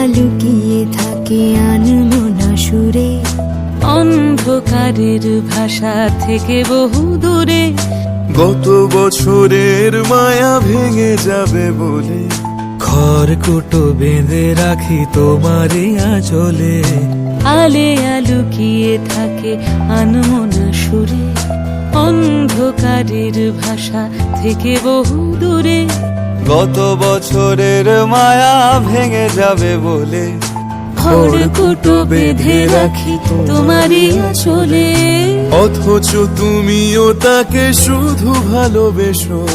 আলে আলুকিয়ে থাকে আনমনা সুরে। অন্ধকারের ভাষা থেকে বহু দূরে। গত বছরের মায়া ভেঙে যাবে বলে। খড়কুটো বেঁধে রাখি তোমারই আঁচলে। আলে আলুকিয়ে থাকে আনমনা সুরে। অন্ধকারের ভাষা থেকে বহু দূরে। গত বছরের মায়া ভেঙে যাবে বলে। খড়কুটো বেঁধে রাখি তোমারই চলে অথচ তুমিও তাকে শুধু ভালোবেসো।